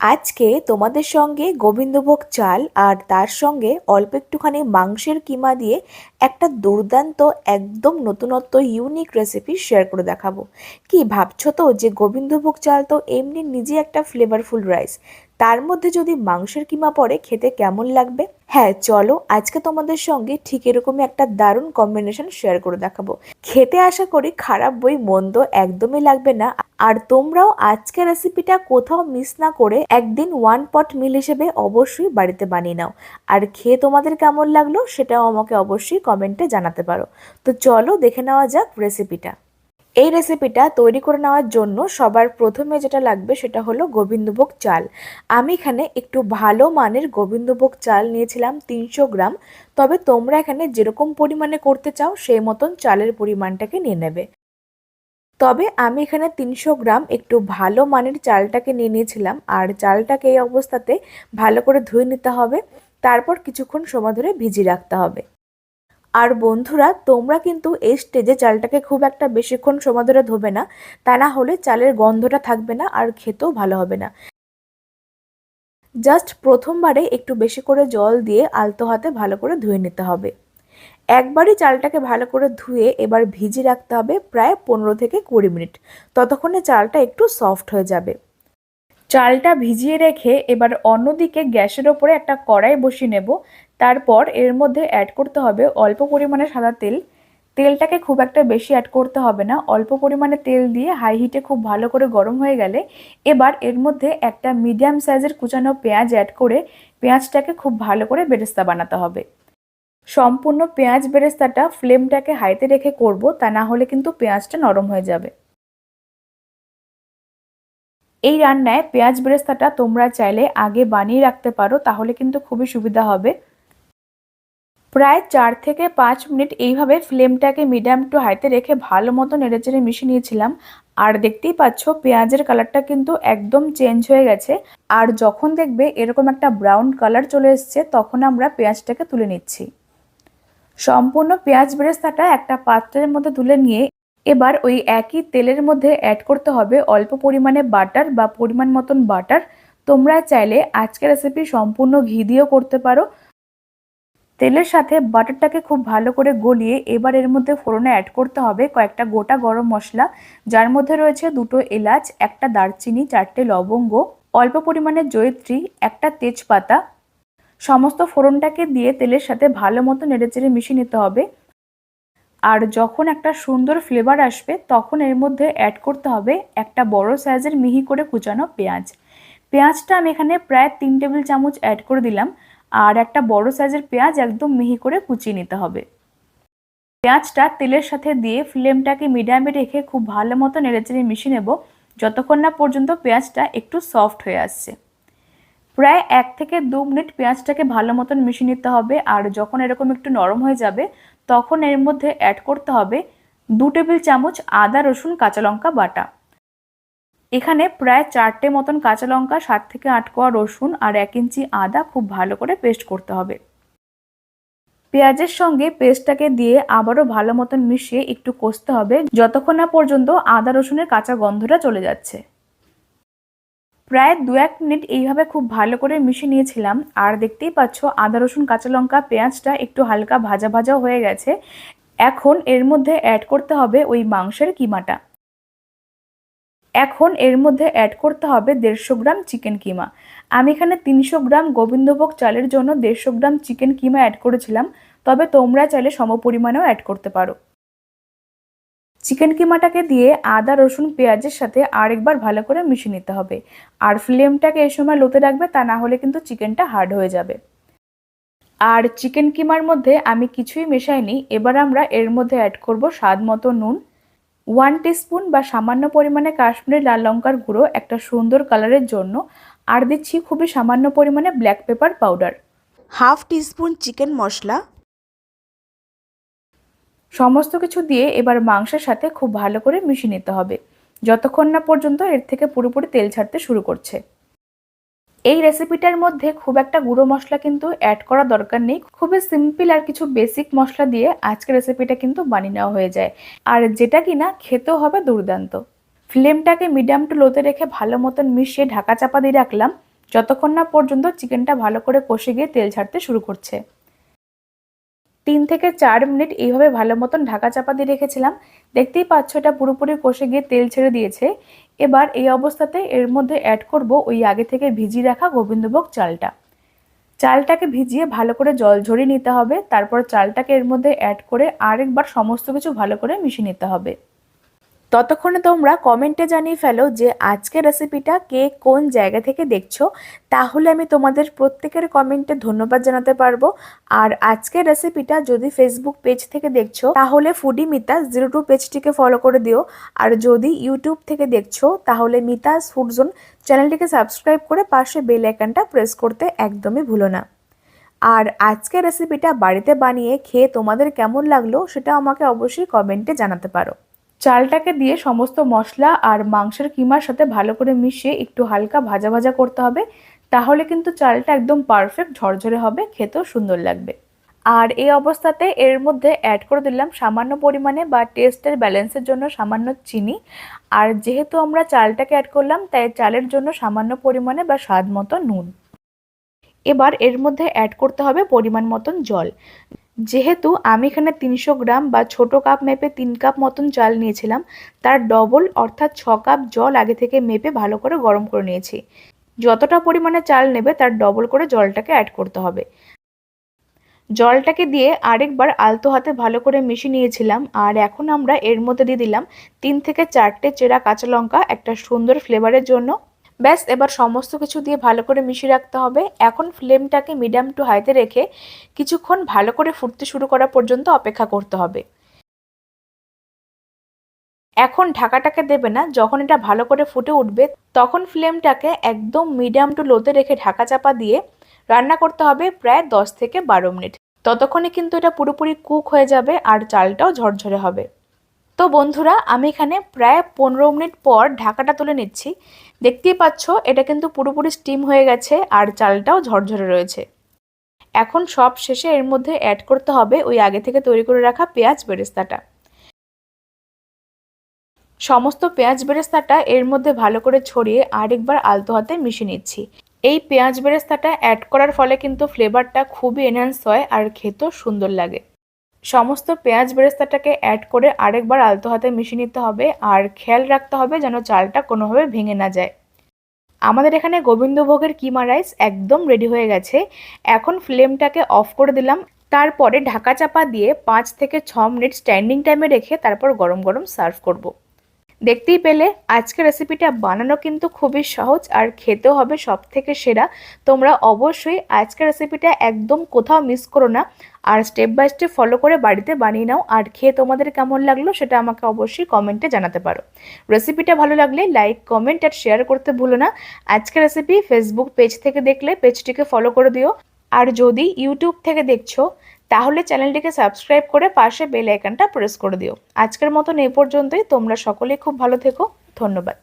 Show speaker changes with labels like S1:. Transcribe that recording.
S1: আজকে তোমাদের সঙ্গে গোবিন্দভোগ চাল আর তার সঙ্গে অল্প একটুখানি মাংসের কিমা দিয়ে একটা দুর্দান্ত, একদম নতুনত্ব ইউনিক রেসিপি শেয়ার করে দেখাবো। কি ভাবছ তো যে গোবিন্দভোগ চাল তো এমনি নিজে একটা ফ্লেভারফুল রাইস তার মধ্যে যদি মাংসের কিমা পড়ে, খেতে কেমন লাগবে? হ্যাঁ চলো আজকে তোমাদের সঙ্গে ঠিক এরকমই একটা দারুণ কম্বিনেশন শেয়ার করে দেখাবো। খেতে আশা করি খারাপ বই, মন্দ একদমই লাগবে না। আর তোমরাও আজকের রেসিপিটা কোথাও মিস না করে একদিন ওয়ান পট মিল হিসেবে অবশ্যই বাড়িতে বানিয়ে নাও। আর খেয়ে তোমাদের কেমন লাগল সেটাও আমাকে অবশ্যই কমেন্টে জানাতে পারো। তো চলো দেখে নেওয়া যাক রেসিপিটা এই রেসিপিটা তৈরি করে নেওয়ার জন্য সবার প্রথমে যেটা লাগবে সেটা হলো গোবিন্দভোগ চাল। আমি এখানে একটু ভালো মানের গোবিন্দভোগ চাল নিয়েছিলাম তিনশো গ্রাম। তবে তোমরা এখানে যেরকম পরিমাণে করতে চাও সেই মতন চালের পরিমাণটাকে নিয়ে নেবে। তবে আমি এখানে তিনশো গ্রাম একটু ভালো মানের চালটাকে নিয়ে নিয়েছিলাম। আর চালটাকে এই অবস্থাতে ভালো করে ধুয়ে নিতে হবে। তারপর কিছুক্ষণ সময় ধরে ভিজিয়ে রাখতে হবে। আর বন্ধুরা, তোমরা কিন্তু এই স্টেজে চালটাকে খুব একটা বেশিক্ষণ সময় ধরে ধোবে না। তা না হলে চালের গন্ধটা থাকবে না আর খেতেও ভালো হবে না। জাস্ট প্রথমবারে একটু বেশি করে জল দিয়ে আলতো হাতে ভালো করে ধুয়ে নিতে হবে। একবারই চালটাকে ভালো করে ধুয়ে এবার ভিজিয়ে রাখতে হবে প্রায় পনেরো থেকে কুড়ি মিনিট। ততক্ষণে চালটা একটু সফট হয়ে যাবে। চালটা ভিজিয়ে রেখে এবার অন্যদিকে গ্যাসের ওপরে একটা কড়াই বসিয়ে নেব। তারপর এর মধ্যে অ্যাড করতে হবে অল্প পরিমাণে সাদা তেল। তেলটাকে খুব একটা বেশি অ্যাড করতে হবে না। অল্প পরিমাণে তেল দিয়ে হাই হিটে খুব ভালো করে গরম হয়ে গেলে এবার এর মধ্যে একটা মিডিয়াম সাইজের কুচানো পেঁয়াজ অ্যাড করে পেঁয়াজটাকে খুব ভালো করে বেরেস্তা বানাতে হবে। সম্পূর্ণ পেঁয়াজ বেরেস্তাটা ফ্লেমটাকে হাইতে রেখে করব, তা না হলে কিন্তু পেঁয়াজটা নরম হয়ে যাবে। এই রান্নায় পেঁয়াজ বেরেস্তাটা তোমরা চাইলে আগে বানিয়ে রাখতে পারো, তাহলে কিন্তু খুবই সুবিধা হবে। প্রায় চার থেকে পাঁচ মিনিট এইভাবে ফ্লেমটাকে মিডিয়াম টু হাইতে রেখে ভালো মতো নেড়েচেড়ে মিশিয়ে নিয়েছিলাম। আর দেখতেই পাচ্ছ, পেঁয়াজের কালারটা কিন্তু একদম চেঞ্জ হয়ে গেছে। আর যখন দেখবে এরকম একটা ব্রাউন কালার চলে এসছে, তখন আমরা পেঁয়াজটাকে তুলে নিচ্ছি। সম্পূর্ণ পেঁয়াজ বেরেস্তাটা একটা পাত্রের মধ্যে তুলে নিয়ে এবার ওই একই তেলের মধ্যে অ্যাড করতে হবে অল্প পরিমাণে বাটার বা পরিমাণ মতন বাটার তোমরা চাইলে আজকের রেসিপি সম্পূর্ণ ঘি দিয়েও করতে পারো। তেলের সাথে বাটারটাকে খুব ভালো করে গলিয়ে এবার এর মধ্যে ফোড়নে অ্যাড করতে হবে কয়েকটা গোটা গরম মশলা। যার মধ্যে রয়েছে দুটো এলাচ, একটা দারচিনি, চারটে লবঙ্গ, অল্প পরিমাণে জয়িত্রী, একটা তেজপাতা। সমস্ত ফোড়নটাকে দিয়ে তেলের সাথে ভালো মতো নেড়েচেড়ে মিশিয়ে নিতে হবে। আর যখন একটা সুন্দর ফ্লেভার আসবে, তখন এর মধ্যে অ্যাড করতে হবে একটা বড় সাইজের মিহি করে কুচানো পেঁয়াজ। পেঁয়াজটা আমি এখানে প্রায় তিন টেবিল চামচ অ্যাড করে দিলাম। আর একটা বড় সাইজের পেঁয়াজ একদম মিহি করে কুচিয়ে নিতে হবে। পেঁয়াজটা তেলের সাথে দিয়ে ফ্লেমটাকে মিডিয়ামে রেখে খুব ভালো মতো নেড়েচেড়ে মিশিয়ে নেব, যতক্ষণ না পর্যন্ত পেঁয়াজটা একটু সফট হয়ে আসছে। প্রায় এক থেকে দু মিনিট পেঁয়াজটাকে ভালো মতন মিশিয়ে নিতে হবে আর যখন এরকম একটু নরম হয়ে যাবে, তখন এর মধ্যে অ্যাড করতে হবে দু টেবিল চামচ আদা রসুন কাঁচা লঙ্কা বাটা। এখানে প্রায় চারটে মতন কাঁচা লঙ্কা, সাত থেকে আট কোয়া রসুন আর এক ইঞ্চি আদা খুব ভালো করে পেস্ট করতে হবে। পেঁয়াজের সঙ্গে পেস্টটাকে দিয়ে আবারও ভালো মতন মিশিয়ে একটু কষতে হবে, যতক্ষণ না পর্যন্ত আদা রসুনের কাঁচা গন্ধটা চলে যাচ্ছে। প্রায় দু এক মিনিট এইভাবে খুব ভালো করে মিশিয়ে নিয়েছিলাম, আর দেখতেই পাচ্ছ আদা রসুন, কাঁচা লঙ্কা, পেঁয়াজটা একটু হালকা ভাজা ভাজা হয়ে গেছে। এখন এর মধ্যে অ্যাড করতে হবে ওই মাংসের কিমাটা। এখন এর মধ্যে অ্যাড করতে হবে দেড়শো গ্রাম চিকেন কিমা আমি এখানে তিনশো গ্রাম গোবিন্দভোগ চালের জন্য দেড়শো গ্রাম চিকেন কিমা অ্যাড করেছিলাম, তবে তোমরা চাইলে সমপরিমাণেও অ্যাড করতে পারো। চিকেন কিমাটাকে দিয়ে আদা, রসুন, পেঁয়াজের সাথে আরেকবার ভালো করে মিশিয়ে নিতে হবে। আর ফ্লেমটাকে এই সময় লোতে রাখবে, তা না হলে কিন্তু চিকেনটা হার্ড হয়ে যাবে। আর চিকেন কিমার মধ্যে আমি কিছুই মেশাইনি, এবার আমরা এর মধ্যে অ্যাড করব স্বাদ মতো নুন। ওয়ান টিস্পুন বা সামান্য পরিমাণে কাশ্মীরি লাল লঙ্কার গুঁড়ো একটা সুন্দর কালারের জন্য আর দিচ্ছি খুবই সামান্য পরিমাণে black pepper powder. Half teaspoon chicken মশলা। সমস্ত কিছু দিয়ে এবার মাংসের সাথে খুব ভালো করে মিশিয়ে নিতে হবে। যতক্ষণ না পর্যন্ত এর থেকে পুরোপুরি তেল ছাড়তে শুরু করছে। এই রেসিপিটার মধ্যে খুব একটা গুঁড়ো মশলা কিন্তু অ্যাড করা দরকার নেই। খুবই সিম্পল আর কিছু বেসিক মশলা দিয়ে আজকের রেসিপিটা কিন্তু বানিয়ে নেওয়া হয়ে যায়। আর যেটা কিনা খেতেও হবে দুর্দান্ত। ফ্লেমটাকে মিডিয়াম টু লোতে রেখে ভালো মতন মিশিয়ে ঢাকা চাপা দিয়ে রাখলাম। যতক্ষণ না পর্যন্ত চিকেনটা ভালো করে কষে গিয়ে তেল ছাড়তে শুরু করছে। তিন থেকে চার মিনিট এইভাবে ভালো মতন ঢাকা চাপা দিয়ে রেখেছিলাম। দেখতেই পাচ্ছ এটা পুরোপুরি কষে গিয়ে তেল ছেড়ে দিয়েছে। এবার এই অবস্থাতে এর মধ্যে অ্যাড করব ওই আগে থেকে ভিজিয়ে রাখা গোবিন্দভোগ চালটা। চালটাকে ভিজিয়ে ভালো করে জল ঝরিয়ে নিতে হবে। তারপর চালটাকে এর মধ্যে অ্যাড করে আরেকবার সমস্ত কিছু ভালো করে মিশিয়ে নিতে হবে। ততক্ষণে তোমরা কমেন্টে জানিয়ে ফেলো যে আজকের রেসিপিটা কে কোন জায়গা থেকে দেখছ। তাহলে আমি তোমাদের প্রত্যেকের কমেন্টে ধন্যবাদ জানাতে পারব। আর আজকের রেসিপিটা যদি ফেসবুক পেজ থেকে দেখছ, তাহলে ফুডি মিতাস জিরো টু পেজটিকে ফলো করে দিও। আর যদি ইউটিউব থেকে দেখছ, তাহলে মিতাস ফুডজোন চ্যানেলটিকে সাবস্ক্রাইব করে পাশে বেল আইকনটা প্রেস করতে একদমই ভুলো না। আর আজকের রেসিপিটা বাড়িতে বানিয়ে খেয়ে তোমাদের কেমন লাগল, সেটা আমাকে অবশ্যই কমেন্টে জানাতে পারো। চালটাকে দিয়ে সমস্ত মশলা আর মাংসের কিমার সাথে ভালো করে মিশিয়ে একটু হালকা ভাজা ভাজা করতে হবে। তাহলে কিন্তু চালটা একদম পারফেক্ট ঝরঝরে হবে, খেতেও সুন্দর লাগবে। আর এই অবস্থাতে এর মধ্যে অ্যাড করে দিলাম সামান্য পরিমাণে বা টেস্টের ব্যালেন্সের জন্য সামান্য চিনি। আর যেহেতু আমরা চালটাকে অ্যাড করলাম, তাই চালের জন্য সামান্য পরিমাণে বা স্বাদ মতো নুন। এবার এর মধ্যে অ্যাড করতে হবে পরিমাণ মতন জল। যেহেতু আমি এখানে তিনশো গ্রাম বা ছোট কাপ মেপে তিন কাপ মতন চাল নিয়েছিলাম, তার ডবল অর্থাৎ ছ কাপ জল আগে থেকে মেপে ভালো করে গরম করে নিয়েছি। যতটা পরিমাণে চাল নেবে, তার ডবল করে জলটাকে অ্যাড করতে হবে। জলটাকে দিয়ে আরেকবার আলতো হাতে ভালো করে মিশিয়ে নিয়েছিলাম, আর এখন আমরা এর মধ্যে দিয়ে দিলাম তিন থেকে চারটে চেরা কাঁচা লঙ্কা, একটা সুন্দর ফ্লেভারের জন্য। ব্যাস, এবার সমস্ত কিছু দিয়ে ভালো করে মিশিয়ে রাখতে হবে। এখন ফ্লেমটাকে মিডিয়াম টু হাইতে রেখে কিছুক্ষণ ভালো করে ফুটতে শুরু করা পর্যন্ত অপেক্ষা করতে হবে। এখন ঢাকাটাকে দেবে না, যখন এটা ভালো করে ফুটে উঠবে, তখন ফ্লেমটাকে একদম মিডিয়াম টু লোতে রেখে ঢাকা চাপা দিয়ে রান্না করতে হবে প্রায় দশ থেকে বারো মিনিট। ততক্ষণে কিন্তু এটা পুরোপুরি কুক হয়ে যাবে আর চালটাও ঝরঝরে হবে। তো বন্ধুরা, আমি এখানে প্রায় পনেরো মিনিট পর ঢাকাটা তুলে নিচ্ছি। দেখতেই পাচ্ছ, এটা কিন্তু পুরোপুরি স্টিম হয়ে গেছে আর চালটাও ঝরঝরে রয়েছে। এখন সব শেষে এর মধ্যে অ্যাড করতে হবে ওই আগে থেকে তৈরি করে রাখা পেঁয়াজ বেরেস্তাটা। সমস্ত পেঁয়াজ বেরেস্তাটা এর মধ্যে ভালো করে ছড়িয়ে আরেকবার আলতো হাতে মিশিয়ে নিচ্ছি। এই পেঁয়াজ বেরেস্তাটা অ্যাড করার ফলে কিন্তু ফ্লেভারটা খুবই এনহান্স হয় আর খেতেও সুন্দর লাগে। সমস্ত পেঁয়াজ বেরেস্তাটাকে অ্যাড করে আরেকবার আলতো হাতে মিশিয়ে নিতে হবে আর খেয়াল রাখতে হবে যেন চালটা কোনোভাবে ভেঙে না যায়। আমাদের এখানে গোবিন্দভোগের কিমা রাইস একদম রেডি হয়ে গেছে। এখন ফ্লেমটাকে অফ করে দিলাম। তারপরে ঢাকা চাপা দিয়ে পাঁচ থেকে ছ মিনিট স্ট্যান্ডিং টাইমে রেখে তারপর গরম গরম সার্ভ করব। দেখতেই পেলে আজকের রেসিপিটা বানানো কিন্তু খুবই সহজ আর খেতেও হবে সব থেকে সেরা। তোমরা অবশ্যই আজকের রেসিপিটা একদম কোথাও মিস করো না আর স্টেপ বাই স্টেপ ফলো করে বাড়িতে বানিয়ে নাও আর খেয়ে তোমাদের কেমন লাগল সেটা আমাকে অবশ্যই কমেন্টে জানাতে পারো। রেসিপিটা ভালো লাগলে লাইক কমেন্ট আর শেয়ার করতে ভুলো না। আজকের রেসিপি ফেসবুক পেজ থেকে দেখলে পেজটিকে ফলো করে দিও। আর যদি ইউটিউব থেকে দেখছ তাহলে চ্যানেলটিকে সাবস্ক্রাইব করে পাশে বেল আইকনটা প্রেস করে দিও। আজকের মতন এই পর্যন্তই। তোমরা সকলেই খুব ভালো থেকো। ধন্যবাদ।